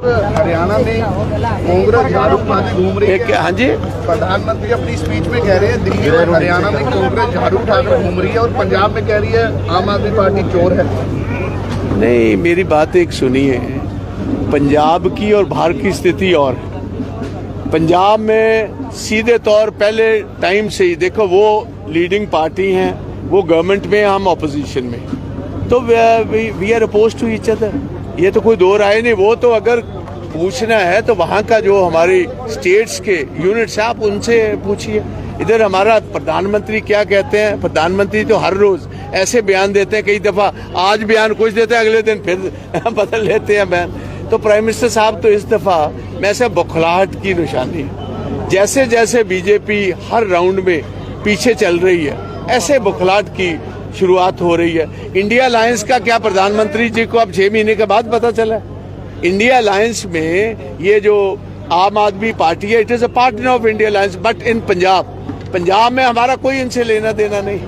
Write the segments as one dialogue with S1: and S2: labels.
S1: हरियाणा में कांग्रेस झाड़ू पार्टी घूम रही है।
S2: हाँ जी।
S1: प्रधानमंत्री अपनी स्पीच में कह रहे हैं दिल्ली और हरियाणा में कांग्रेस झाड़ू उठाकर घूम रही है और पंजाब में कह रही है आम आदमी पार्टी चोर है।
S2: नहीं मेरी बात एक सुनिए पंजाब की और भारत की स्थिति और पंजाब में सीधे तौर पहले टाइम से ही देखो वो लीडिंग पार्टी हैं वो गवर्नमेंट में हम ऑपोजिशन में तो we are oppose to each other ये तो कोई दो राय नहीं, वो तो अगर पूछना है तो वहाँ का जो हमारी स्टेट्स के यूनिट्स हैं, आप उनसे पूछिए। इधर हमारा प्रधानमंत्री क्या कहते हैं? प्रधानमंत्री तो हर रोज ऐसे बयान देते हैं, कई दफ़ा आज बयान कुछ देते हैं, अगले दिन फिर बदल लेते हैं बयान। तो प्राइम मिनिस्टर साहब तो इस दफ़ा, मैं से बौखलाहट की निशानी है जैसे जैसे बीजेपी हर राउंड में पीछे चल रही है, ऐसे बौखलाहट की शुरुआत हो रही है इंडिया अलायंस का क्या प्रधानमंत्री जी को अब छह महीने के बाद पता चला इंडिया अलायंस में ये जो आम आदमी पार्टी है it is a partner of India alliance but in Punjab Punjab में हमारा कोई इनसे लेना देना नहीं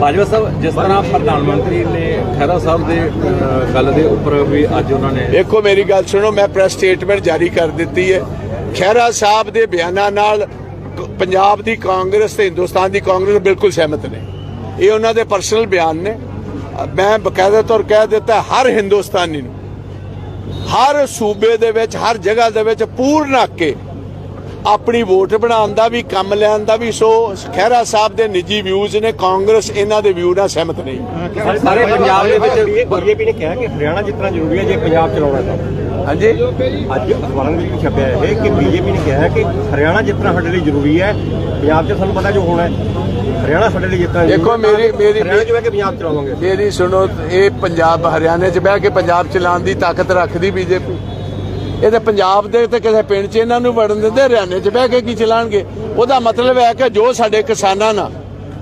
S3: ਬਾਜਵਾ ਸਾਹਿਬ ਜਿਸ ਤਰ੍ਹਾਂ ਪ੍ਰਧਾਨ ਮੰਤਰੀ ਨੇ ਖਹਿਰਾ ਸਾਹਿਬ ਦੇ ਅਹ, ਗੱਲ ਦੇ ਉੱਪਰ ਵੀ ਅੱਜ ਉਹਨਾਂ ਨੇ
S2: ਦੇਖੋ ਮੇਰੀ ਗੱਲ ਸੁਣੋ ਮੈਂ ਪ੍ਰੈਸ ਸਟੇਟਮੈਂਟ ਜਾਰੀ ਕਰ ਦਿੱਤੀ ਹੈ ਖਹਿਰਾ ਸਾਹਿਬ ਦੇ ਬਿਆਨਾਂ ਨਾਲ ਕ- ਪੰਜਾਬ ਦੀ ਕਾਂਗਰਸ ਤੇ ਹਿੰਦੁਸਤਾਨ ਦੀ ਕਾਂਗਰਸ ਬਿਲਕੁਲ ਸਹਿਮਤ ਨੇ ਇਹ ਉਹਨਾਂ ਦੇ ਪਰਸਨਲ ਬਿਆਨ ਨੇ। ਮੈਂ ਬਕਾਇਦਾ ਤੌਰ ਕਹਿ ਦਿੱਤਾ ਹਰ ਹਿੰਦੁਸਤਾਨੀ ਨੂੰ ਹਰ ਸੂਬੇ ਦੇ ਵਿੱਚ ਹਰ ਜਗ੍ਹਾ ਦੇ ਵਿੱਚ ਪੂਰਨ ਹੱਕ ਕੇ ਆਪਣੀ ਵੋਟ ਬਣਾਉਣ ਦਾ ਵੀ ਕੰਮ ਲੈਣ ਦਾ ਵੀ। ਸੋ ਖਹਿਰਾ ਸਾਹਿਬ ਦੇ ਨਿੱਜੀ ਵਿਊਜ਼ ਨੇ ਕਾਂਗਰਸ ਇਹਨਾਂ ਦੇ ਵਿਊ ਨਾਲ ਸਹਿਮਤ ਨਹੀਂ।
S3: ਸਾਰੇ ਪੰਜਾਬ ਦੇ ਵਿੱਚ ਬੀਜੇਪੀ ਨੇ ਕਿਹਾ ਕਿ ਹਰਿਆਣਾ ਜਿੱਤਣਾ ਜ਼ਰੂਰੀ ਹੈ ਜੇ ਪੰਜਾਬ ਚਲਾਉਣਾ ਤਾਂ।
S2: ਹਾਂਜੀ।
S3: ਅੱਜ ਅਖਬਾਰਾਂ ਵਿੱਚ ਵੀ ਛਪਿਆ ਹੈ ਕਿ ਬੀਜੇਪੀ ਨੇ ਕਿਹਾ ਕਿ ਹਰਿਆਣਾ ਜਿੱਤਣਾ ਸਾਡੇ ਲਈ ਜ਼ਰੂਰੀ ਹੈ ਪੰਜਾਬ 'ਚ ਸਾਨੂੰ ਪਤਾ ਜੋ ਹੋਣਾ ਹੈ। ਹਰਿਆਣਾ ਸਾਡੇ ਲਈ ਜ਼ਰੂਰੀ
S2: ਦੇਖੋ। ਮੇਰੀ- ਮੇਰੀ-
S3: ਹਰਿਆਣਾ 'ਚ ਬਹਿ ਕੇ ਪੰਜਾਬ ਚਲਾਵਾਂਗੇ।
S2: ਮੇਰੀ ਸੁਣੋ ਇਹ ਪੰਜਾਬ ਹਰਿਆਣੇ 'ਚ ਬਹਿ ਕੇ ਪੰਜਾਬ ਚਲਾਉਣ ਦੀ ਤਾਕਤ ਰੱਖਦੀ ਬੀਜੇਪੀ। ਇਹ ਤਾਂ ਪੰਜਾਬ ਦੇ ਤੇ ਕਿਸੇ ਪਿੰਡ 'ਚ ਇਹਨਾਂ ਨੂੰ ਵੜਨ ਦਿੰਦੇ ਹਰਿਆਣੇ 'ਚ ਬਹਿ ਕੇ ਕੀ ਚਲਾਣਗੇ ਉਹਦਾ ਮਤਲਬ ਹੈ ਕਿ ਜੋ ਸਾਡੇ ਕਿਸਾਨਾਂ ਨਾਲ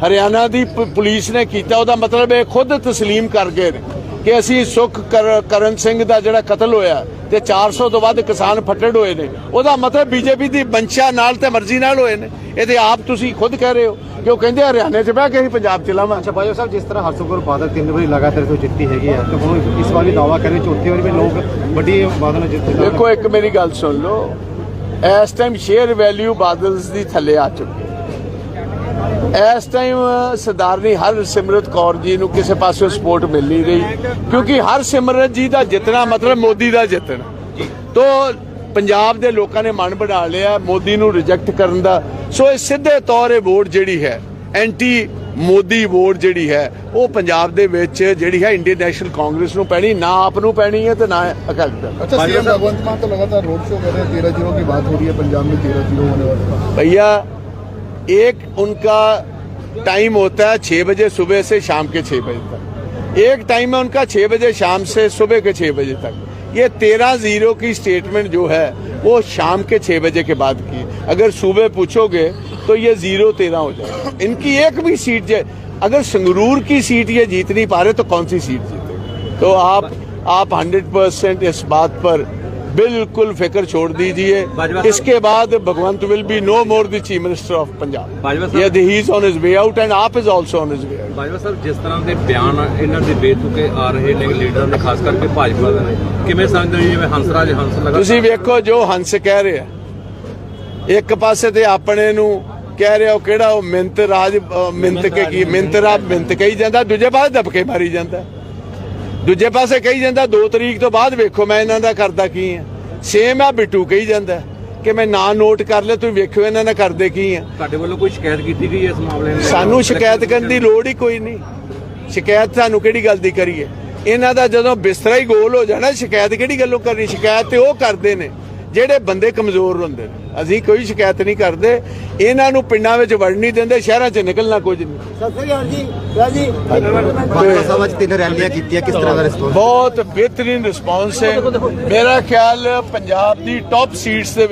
S2: ਹਰਿਆਣਾ ਦੀ ਪੁਲਿਸ ਨੇ ਕੀਤਾ ਉਹਦਾ ਮਤਲਬ ਇਹ ਖੁਦ ਤਸਲੀਮ ਕਰ ਗਏ ਨੇ। ਕਿ ਅਸੀਂ ਸੁਖ ਕਰ- ਕਰਨ ਸਿੰਘ ਦਾ ਜਿਹੜਾ ਕਤਲ ਹੋਇਆ ਤੇ 400 ਤੋਂ ਵੱਧ ਕਿਸਾਨ ਫੱਟੜ ਹੋਏ ਨੇ। ਉਹਦਾ ਮਤਲਬ ਬੀਜੇਪੀ ਦੀ ਬੰਸ਼ਾ ਨਾਲ ਤੇ ਮਰਜ਼ੀ ਨਾਲ ਹੋਏ ਨੇ। ਇਹ ਤੇ ਆਪ ਤੁਸੀਂ ਖੁਦ ਕਹਿ ਰਹੇ ਹੋ। ਕਿ ਉਹ ਕਹਿੰਦੇ ਹਰਿਆਣੇ 'ਚ ਬਹਿ ਕੇ ਅਸੀਂ ਪੰਜਾਬ ਚਲਾਵਾਂ
S4: ਅੱਛਾ ਬਾਜੋ ਸਾਹਿਬ ਜਿਸ ਤਰ੍ਹਾਂ ਹਰਸੁਖਰ ਬਾਦਲ ਤਿੰਨ ਵਾਰੀ ਲਗਾਤਾਰ ਤੋਂ ਜਿੱਤੀ ਹੈਗੀ ਆ ਤੇ ਹੁਣ ਇਸ ਵਾਰ ਵੀ ਦਾਵਾ ਕਰੇ ਚੌਥੀ ਵਾਰੀ ਵੀ ਲੋਕ ਵੱਡੀ ਬਾਦਲ ਨਾਲ ਜਿੱਤ
S2: ਦੇਖੋ ਇੱਕ ਮੇਰੀ ਗੱਲ ਸੁਣ ਲਓ। ਇਸ ਟਾਈਮ ਸ਼ੇਅਰ ਵੈਲਿਊ ਬਾਦਲਸ ਦੀ ਥੱਲੇ ਆ ਚੁੱਕੀ ਹੈ। ਇਸ ਟਾਈਮ ਸਰਦਾਰਨੀ ਹਰ ਸਿਮਰਤ ਕੌਰ ਜੀ ਨੂੰ ਕਿਸੇ ਪਾਸੋਂ ਸਪੋਰਟ ਮਿਲ ਨਹੀਂ ਰਹੀ ਕਿਉਂਕਿ ਹਰ ਸਿਮਰਤ ਜੀ ਦਾ ਜਿੱਤਣਾ ਮਤਲਬ ਮੋਦੀ ਦਾ ਜਿੱਤਣਾ। ਤੋਂ ਪੰਜਾਬ ਦੇ ਲੋਕਾਂ ਨੇ ਮਨ ਬਣਾ ਲਿਆ ਮੋਦੀ ਨੂੰ ਰਿਜੈਕਟ ਕਰਨ ਦਾ। ਸੋ ਇਹ ਸਿੱਧੇ ਤੌਰ ਇਹ ਵੋਟ ਜਿਹੜੀ ਹੈ ਐਂਟੀ ਮੋਦੀ ਵੋਟ ਜਿਹੜੀ ਹੈ ਉਹ ਪੰਜਾਬ ਦੇ ਵਿੱਚ ਜਿਹੜੀ ਹੈ ਇੰਡੀਅਨ ਨੈਸ਼ਨਲ ਕਾਂਗਰਸ ਨੂੰ ਪੈਣੀ ਨਾ ਆਪ ਨੂੰ ਪੈਣੀ ਹੈ ਤੇ ਨਾ ਅਕਾਲੀ ਦਲ।
S1: ਅੱਛਾ ਸੀਐਮ ਭਗਵੰਤ ਮਾਨ ਤਾਂ ਲਗਾਤਾਰ ਰੋਡ ਸ਼ੋ ਕਰ ਰਹੇ 13 ਜ਼ੀਰੋ ਦੀ ਬਾਤ ਹੋ ਰਹੀ ਹੈ ਪੰਜਾਬ ਵਿੱਚ 13 ਜ਼ੀਰੋ ਹੋਣੇ ਵਾਲਾ।
S2: ਭਈਆ एक उनका टाइम होता है छह बजे सुबह से शाम के छह बजे तक। एक टाइम है उनका छह बजे शाम से सुबह के छह बजे तक। ये तेरह ज़ीरो की स्टेटमेंट जो है, वो शाम के छह बजे के बाद की। अगर सुबह पूछोगे तो ये ज़ीरो तेरह हो जाएगा। इनकी एक भी सीट अगर संगरूर की सीट ये जीत नहीं पा रहे तो कौन सी सीट जीतेगी? तो आप आप हंड्रेड परसेंट इस बात पर बिल्कुल फिक्र छोड़ दीजिए
S3: बाजवा साहब-
S2: इसके बाद Bhagwant will be no more the chief minister of Punjab
S3: Bajwa sahab-
S2: ये he is on his way out and AAP is also on his way out
S3: Bajwa sahib ਜਿਸ ਤਰ੍ਹਾਂ ਦੇ ਬਿਆਨ ਇਹਨਾਂ ਦੇ ਬੇਤੁਕੇ ਆ ਰਹੇ ਨੇ ਲੀਡਰਾਂ ਦੇ ਖਾਸ ਕਰਕੇ ਭਾਜਪਾ ਦੇ ਕਿਵੇਂ ਸਮਝਦੇ ਹੋ ਜੀ ਜਿਵੇਂ ਹੰਸਰਾਜ ਹੰਸ ਲਗਾ
S2: ਤੁਸੀਂ ਵੇਖੋ ਜੋ ਹੰਸ ਕਹਿ ਰਿਹਾ ਇੱਕ ਪਾਸੇ ਤੇ ਆਪਣੇ ਨੂੰ ਕਹਿ ਰਿਹਾ ਉਹ ਕਿਹੜਾ ਉਹ ਮਿੰਤ ਰਾਜ ਅਹ ਮਿੰਤ ਕੇ ਕੀ ਮਿੰਤ ਰਾਜ ਮਿੰਤ ਕਹੀ ਜਾਂਦਾ ਦੂਜੇ ਪਾਸੇ ਦਬਕੇ ਮਾਰੀ ਜਾਂਦਾ ਦੂਜੇ ਪਾਸੇ ਕਹੀ ਜਾਂਦਾ 2 ਤਰੀਕ ਤੋਂ ਬਾਅਦ ਵੇਖੋ ਮੈਂ ਇਹਨਾਂ ਦਾ ਕਰਦਾ ਕੀ ਆ। ਸੇਮ ਆ ਬਿੱਟੂ ਕਹੀ ਜਾਂਦਾ ਕਿ ਮੈਂ ਨਾਂ ਨੋਟ ਕਰ ਲਿਆ ਤੁਸੀਂ ਵੇਖੋ ਇਹਨਾਂ ਨਾਲ ਕਰਦੇ ਕੀ ਆ।
S3: ਤੁਹਾਡੇ ਵੱਲੋਂ ਕੋਈ ਸ਼ਿਕਾਇਤ ਕੀਤੀ ਗਈ ਇਸ ਮਾਮਲੇ ਨੂੰ?
S2: ਸਾਨੂੰ ਸ਼ਿਕਾਇਤ ਕਰਨ ਦੀ ਲੋੜ ਹੀ ਕੋਈ ਨਹੀਂ। ਸ਼ਿਕਾਇਤ ਸਾਨੂੰ ਕਿਹੜੀ ਗੱਲ ਦੀ ਕਰੀਏ? ਇਹਨਾਂ ਦਾ ਜਦੋਂ ਬਿਸਤਰਾ ਹੀ ਗੋਲ ਹੋ ਜਾਣਾ ਸ਼ਿਕਾਇਤ ਕਿਹੜੀ ਗੱਲੋਂ ਕਰਨੀ? ਸ਼ਿਕਾਇਤ ਤੇ ਉਹ ਕਰਦੇ ਨੇ। ਜਿਹੜੇ ਬੰਦੇ ਕਮਜ਼ੋਰ ਹੁੰਦੇ ਨੇ ਅਸੀਂ ਕੋਈ ਸ਼ਿਕਾਇਤ ਨਹੀਂ ਕਰਦੇ ਇਹਨਾਂ ਨੂੰ ਪਿੰਡਾਂ ਵਿੱਚ ਵੜ ਨਹੀਂ ਦਿੰਦੇ ਸ਼ਹਿਰਾਂ 'ਚ ਨਿਕਲਣਾ ਕੁਝ ਨਹੀਂ।
S4: ਬਾਜਵਾ ਸਾਹਿਬ ਅੱਜ ਤਿੰਨ ਰੈਲੀਆਂ ਕੀਤੀਆਂ ਕਿਸ ਤਰ੍ਹਾਂ ਦਾ ਰਿਸਪੌਂਸ
S2: ਬਹੁਤ ਬਿਹਤਰੀਨ ਰਿਸਪੌਂਸ ਹੈ। ਮੇਰਾ ਖਿਆਲ ਪੰਜਾਬ ਦੀ ਟੌਪ ਸੀਟਸ ਦੇ